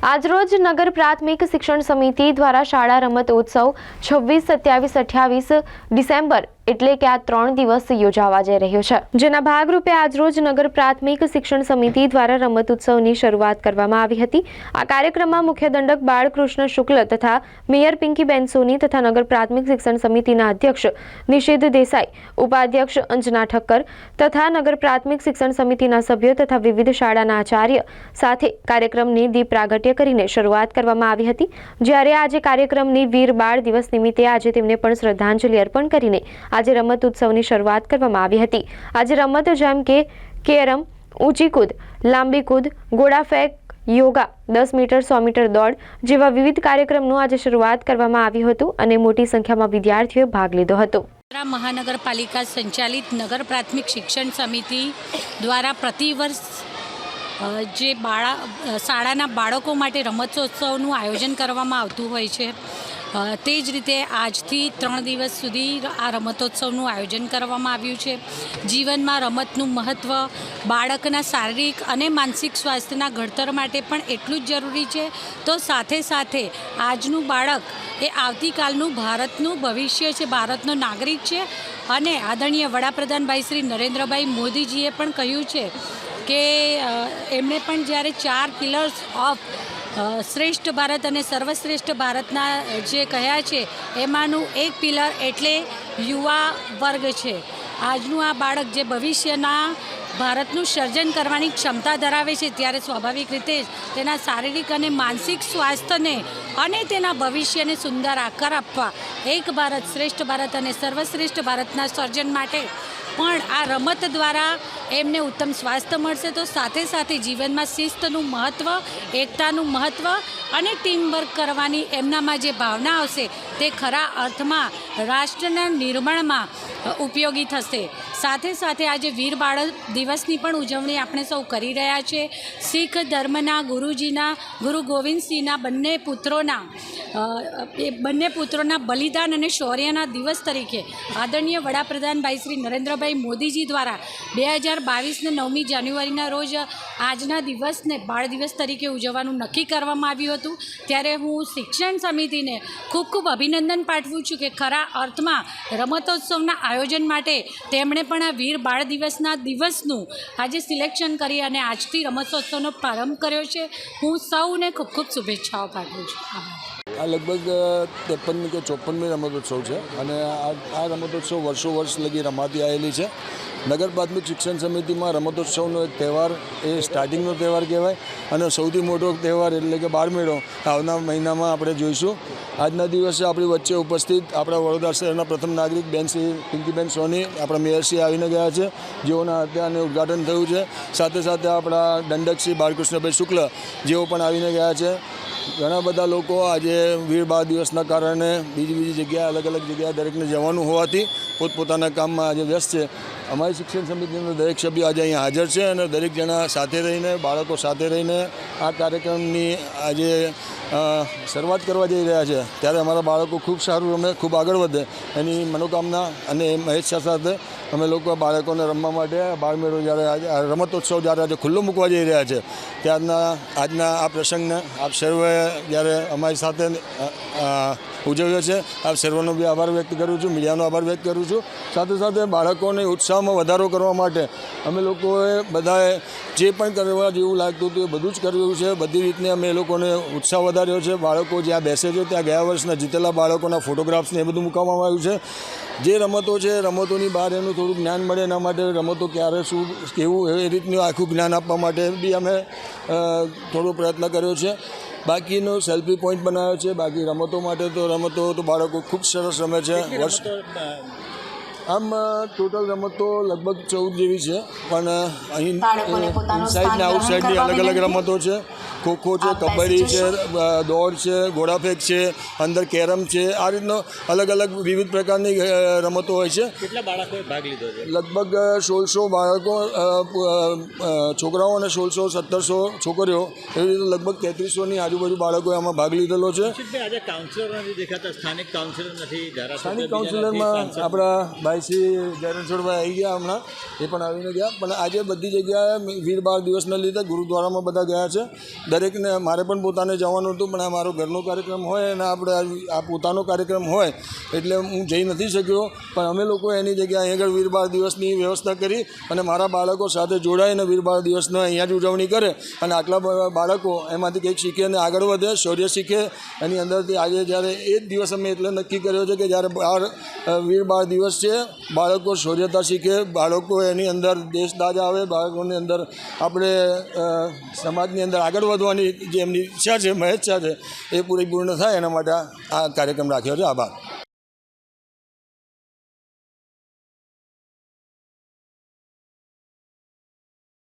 આજરોજ નગર પ્રાથમિક શિક્ષણ સમિતિ દ્વારા શાળા રમત ઉત્સવ છવ્વીસ સત્યાવીસ અઠ્યાવીસ ડિસેમ્બર એટલે કે આ ત્રણ દિવસ યોજાવા જઈ રહ્યો છે. જેના ભાગરૂપે આજરોજ નગર પ્રાથમિક શિક્ષણ સમિતિ દ્વારા રમત ઉત્સવની શરૂઆત કરવામાં આવી હતી. આ કાર્યક્રમમાં મુખ્ય દંડક બાળકૃષ્ણ શુક્લ તથા મેયર પિંકીબેન સોની તથા નગર પ્રાથમિક શિક્ષણ સમિતિના અધ્યક્ષ નિષેધ દેસાઈ, ઉપાધ્યક્ષ અંજના ઠક્કર તથા નગર પ્રાથમિક શિક્ષણ સમિતિના સભ્યો તથા વિવિધ શાળાના આચાર્ય સાથે કાર્યક્રમની દીપ પ્રાગટ્ય કરીને શરૂઆત કરવામાં આવી હતી. જ્યારે આજે કાર્યક્રમની વીર બાળ દિવસ નિમિત્તે આજે તેમને પણ શ્રદ્ધાંજલિ અર્પણ કરીને આજે રમત ઉત્સવની શરૂઆત કરવામાં આવી હતી. આજે રમતો જેમ કે કેરમ ઊંચી કૂદ લાંબી કૂદ ગોળા ફેંક યોગા, દસ મીટર, સો મીટર દોડ જેવા વિવિધ કાર્યક્રમનું આજે શરૂઆત કરવામાં આવ્યું હતું અને મોટી સંખ્યામાં વિદ્યાર્થીઓએ ભાગ લીધો હતો. મહાનગરપાલિકા સંચાલિત નગર પ્રાથમિક શિક્ષણ સમિતિ દ્વારા પ્રતિવર્ષ જે બાળા શાળાના બાળકો માટે રમતોત્સવનું આયોજન કરવામાં આવતું હોય છે. તે જ રીતે આજથી ત્રણ દિવસ સુધી આ રમતોત્સવનું આયોજન કરવામાં આવ્યું છે. જીવનમાં રમતનું મહત્ત્વ બાળકના શારીરિક અને માનસિક સ્વાસ્થ્યના ઘડતર માટે પણ એટલું જ જરૂરી છે. તો સાથે સાથે આજનું બાળક એ આવતીકાલનું ભારતનું ભવિષ્ય છે, ભારતનો નાગરિક છે. અને આદરણીય વડાપ્રધાન ભાઈ શ્રી નરેન્દ્રભાઈ મોદીજીએ પણ કહ્યું છે કે એમણે પણ જ્યારે ચાર પિલર્સ ઓફ શ્રેષ્ઠ ભારત અને સર્વશ્રેષ્ઠ ભારતના જે કહ્યા છે, એમાંનું એક પિલર એટલે યુવા વર્ગ છે. આજનું આ બાળક જે ભવિષ્યના ભારતનું સર્જન કરવાની ક્ષમતા ધરાવે છે, ત્યારે સ્વાભાવિક રીતે જ તેના શારીરિક અને માનસિક સ્વાસ્થ્યને અને તેના ભવિષ્યને સુંદર આકાર આપવા એક ભારત શ્રેષ્ઠ ભારત અને સર્વશ્રેષ્ઠ ભારતના સર્જન માટે પણ આ રમત દ્વારા એમને ઉત્તમ સ્વાસ્થ્ય મળશે. તો સાથે સાથે જીવનમાં શિસ્તનું મહત્ત્વ એકતાનું મહત્ત્વ અને ટીમવર્ક કરવાની એમનામાં જે ભાવના આવશે તે ખરા અર્થમાં રાષ્ટ્રના નિર્માણમાં ઉપયોગી થશે. સાથે સાથે આજે વીર બાળક દિવસની પણ ઉજવણી આપણે સૌ કરી રહ્યા છે. શીખ ધર્મના ગુરુજીના, ગુરુ ગોવિંદસિંહના બંને પુત્રોના એ બંને પુત્રોના બલિદાન અને શૌર્યના દિવસ તરીકે આદરણીય વડાપ્રધાન ભાઈ શ્રી નરેન્દ્રભાઈ મોદીજી દ્વારા બે હજાર બાવીસને નવમી જાન્યુઆરીના રોજ આજના દિવસને બાળ દિવસ તરીકે ઉજવવાનું નક્કી કરવામાં આવ્યું હતું. ત્યારે હું શિક્ષણ સમિતિને ખૂબ ખૂબ અભિનંદન પાઠવું છું કે ખરા અર્થમાં રમતોત્સવના આયોજન માટે તેમણે પણ આ વીર બાળ દિવસના દિવસનું આજે સિલેક્શન કરી અને આજથી રમતોત્સવનો પ્રારંભ કર્યો છે. હું સૌને ખૂબ ખૂબ શુભેચ્છાઓ પાઠવું છું. આભાર. આ લગભગ ત્રેપનમી કે ચોપનમી રમતોત્સવ છે અને આ રમતોત્સવ વર્ષો વર્ષ લગી રમાતી આવેલી છે. નગર પ્રાથમિક શિક્ષણ સમિતિમાં રમતોત્સવનો એક તહેવાર એ સ્ટાર્ટિંગનો તહેવાર કહેવાય અને સૌથી મોટો તહેવાર એટલે કે બાળમેળો આવનાર મહિનામાં આપણે જોઈશું. આજના દિવસે આપણી વચ્ચે ઉપસ્થિત આપણા વડોદરા શહેરના પ્રથમ નાગરિક બેન શ્રી પિંકીબેન સોની, આપણા મેયરશ્રી આવીને ગયા છે. જેઓના અને ઉદ્ઘાટન થયું છે. સાથે સાથે આપણા દંડક શ્રી બાળકૃષ્ણભાઈ શુક્લ જેઓ પણ આવીને ગયા છે. ઘણા બધા લોકો આજે વીર બાર દિવસના કારણે બીજી બીજી જગ્યાએ, અલગ અલગ જગ્યાએ દરેકને જવાનું હોવાથી પોતપોતાના કામમાં આજે વ્યસ્ત છે. અમારી શિક્ષણ સમિતિના દરેક સભ્ય આજે અહીંયા હાજર છે અને દરેક જણા સાથે રહીને, બાળકો સાથે રહીને આ કાર્યક્રમની આજે શરૂઆત કરવા જઈ રહ્યા છે. ત્યારે અમારા બાળકો ખૂબ સારું રમે, ખૂબ આગળ વધે. એની મનોકામના અને મહેશ સાથે અમે લોકો બાળકોને રમવા માટે બાળમેળો જ્યારે રમતોત્સવ જ્યારે આજે ખુલ્લો મૂકવા જઈ રહ્યા છે. ત્યારના આજના આ પ્રસંગને આપ સર્વે જ્યારે અમારી સાથે ઉજવ્યો છે, આપ સર્વનો બી આભાર વ્યક્ત કરું છું, મીડિયાનો આભાર વ્યક્ત કરું છું. સાથે સાથે બાળકોને ઉત્સાહમાં વધારો કરવા માટે અમે લોકોએ બધાએ જે પણ કરવા જેવું લાગતું હતું એ બધું જ કર્યું છે. બધી રીતને અમે એ લોકોને ઉત્સાહ વધાર્યો છે. બાળકો જ્યાં બેસે છે ત્યાં ગયા વર્ષના જીતેલા બાળકોના ફોટોગ્રાફ્સને એ બધું મૂકવામાં આવ્યું છે. જે રમતો છે રમતોની બહાર એનું થોડું જ્ઞાન મળે એના માટે રમતો ક્યારે શું કેવું એ રીતનું આખું જ્ઞાન આપવા માટે બી અમે થોડો પ્રયત્ન કર્યો છે. બાકીનો સેલ્ફી પોઈન્ટ બનાવ્યો છે. બાકી રમતો માટે તો રમતો તો બાળકો ખૂબ સરસ રમે છે. વર્ષ આમ ટોટલ રમતો લગભગ ચૌદ જેવી છે પણ અહીં ઇનસાઇડ ને આઉટસાઇડની અલગ અલગ રમતો છે. ખોખો છે કબડ્ડી છે દોડ છે ઘોડાફેંક છે અંદર કેરમ છે આ રીતનો અલગ અલગ વિવિધ પ્રકારની રમતો હોય છે. કેટલા બાળકોએ ભાગ લીધો છે? લગભગ સોળસો બાળકો છોકરાઓ અને સોળસો સત્તરસો છોકરીઓ એવી રીતે લગભગ તેત્રીસોની આજુબાજુ બાળકોએ આમાં ભાગ લીધેલો છે. આજે કાઉન્સિલર નથી દેખાતા સ્થાનિક કાઉન્સિલર નથી સ્થાનિક કાઉન્સિલરમાં આપણા ભાઈશ્રી જયરણછોડભાઈ આવી ગયા હમણાં એ પણ આવીને ગયા. પણ આજે બધી જગ્યાએ વીર બાળ દિવસના લીધે ગુરુદ્વારામાં બધા ગયા છે. દરેકને મારે પણ પોતાને જવાનું હતું, પણ આ મારો ઘરનો કાર્યક્રમ હોય અને આપણે આ- પોતાનો કાર્યક્રમ હોય, એટલે હું જઈ નથી શક્યો. પણ અમે લોકો એની જગ્યાએ આગળ વીર બાળ દિવસની વ્યવસ્થા કરી અને મારા બાળકો સાથે જોડાઈને વીર બાળ દિવસનો અહીંયા જ ઉજવણી કરે અને આટલા બાળકો એમાંથી કંઈક શીખે અને આગળ વધે, શૌર્ય શીખે. એની અંદરથી આજે જ્યારે એ જ દિવસ અમે એટલે નક્કી કર્યો છે કે જ્યારે બાળ વીર બાળ દિવસ છે, બાળકો શૌર્યતા શીખે, બાળકો એની અંદર દેશદાજ આવે, બાળકોની અંદર આપણે સમાજની અંદર આગળ વધવાની જે એમની ઈચ્છા છે, મહેચ્છા છે, એ પૂરેપૂર્ણ થાય એના માટે આ કાર્યક્રમ રાખ્યો છે. આભાર.